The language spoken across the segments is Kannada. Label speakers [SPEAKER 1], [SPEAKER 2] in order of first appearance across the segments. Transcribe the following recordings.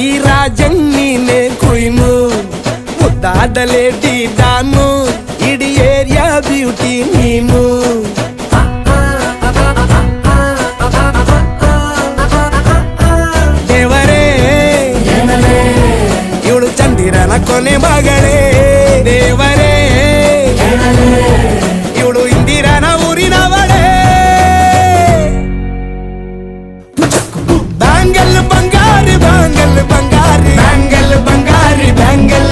[SPEAKER 1] ಈ ರಾಜಂಗ್ ನೀನೆ ಕುಯ್ನು ಮುದ್ದಾದ ಲೇಡಿ ಡಾನು ಇಡೀ ಏರಿಯಾ ಬ್ಯೂಟಿ ನೀನು ದೇವರೇ ಇವಳು ಚಂದಿರನ ಕೊನೆ ಮಗಳೇ ದೇವರೇ ಇವಳು ಇಂದಿರನ ಊರಿನವಳೇ ಬ್ಯಾಂಗಲ್ ಬಂಗಾರಿ பங்காரி பங்காரி பங்காரி பங்காரி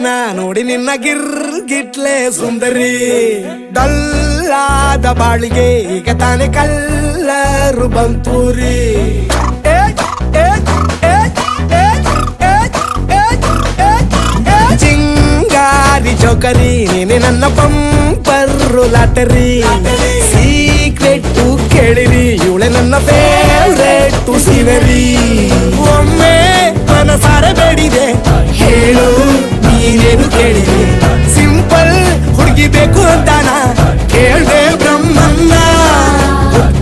[SPEAKER 1] ಹೋದೆನ ನೋಡಿ ನಿನ್ನ ಗಿರ್ ಗಿಟ್ಲೆ ಸುಂದರಿ. ಡಲ್ಲಾದ ಬಾಳಿಗೆ ಈಗ ತಾನೆ ಕಲ್ಲರು ಬಂತೂರಿ. ಚಿಂಗಾರಿ ಚೌಕರಿ, ನೀನೆ ನನ್ನ ಪಂಪರ್ರು ಲಾಟರಿ. ಸೀಕ್ರೆಟ್ ಕೇಳಿರಿ, ಇವಳೆ ನನ್ನ ಫೇವ್ರೆಟ್ ಸೀನರಿ. ಒಮ್ಮೆ ಮನಸಾರೆ ಬೇಡಿದೆ, ಹೇಳು. ನೀನೇನು ಕೇಳಿದೆ ಸಿಂಪಲ್ ಹುಡುಗಿ ಬೇಕು ಅಂತಾನ? ಕೇಳ್ದೆ ಬ್ರಹ್ಮನ್ನ.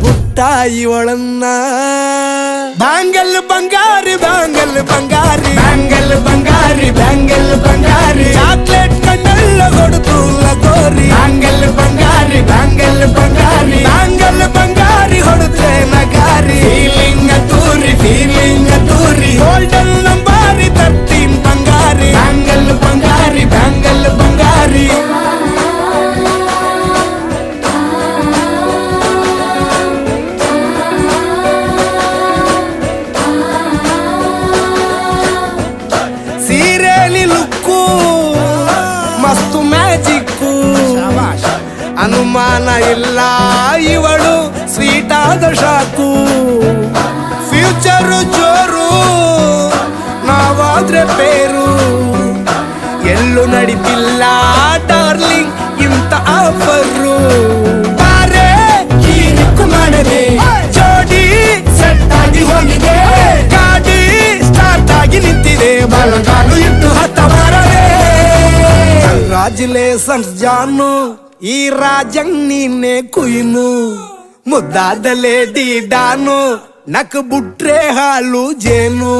[SPEAKER 1] ಪುಟ್ಟ ಇವಳನ್ನ ಬ್ಯಾಂಗಲ್ ಬಂಗಾರಿ ಬ್ಯಾಂಗಲ್ ಬಂಗಾರಿ. ಬ್ಯಾಂಗಲ್ ಬಂಗಾರಿ ಬ್ಯಾಂಗಲ್ ಬಂಗಾರಿ. ಚಾಕ್ಲೇಟ್ ಅನುಮಾನ ಇಲ್ಲ. ಇವಳು ಸ್ವೀಟ್ ಆದ ಶಾಕು. ಫ್ಯೂಚರು ಜೋರು ನಾವಾದ್ರೆ ಬೇರು ಎಲ್ಲೂ ನಡೀತಿಲ್ಲ ಡಾರ್ಲಿಂಗ್ ಇಂತ ಆಫರು ಬಾರೆ ಹೀರಿಕ್ಕು ಮಾಡದೆ, ಜೋಡಿ ಸೆಟ್ ಆಗಿ ಹೋಗಿದೆ. ಗಾಡಿ ಸ್ಟಾರ್ಟ್ ನಿಂತಿದೆ ಬಲಗಾಲು ಇಟ್ಟು ಹತ್ತ ಬಾರದೆ ಕಂಗ್ರಾಚುಲೇಷನ್ಸ್ ಜಾನು. ఈ రాజం నీనే కుయిను ముద్దాదలే డీడాను నాకు బుట్రే హాలు జేను.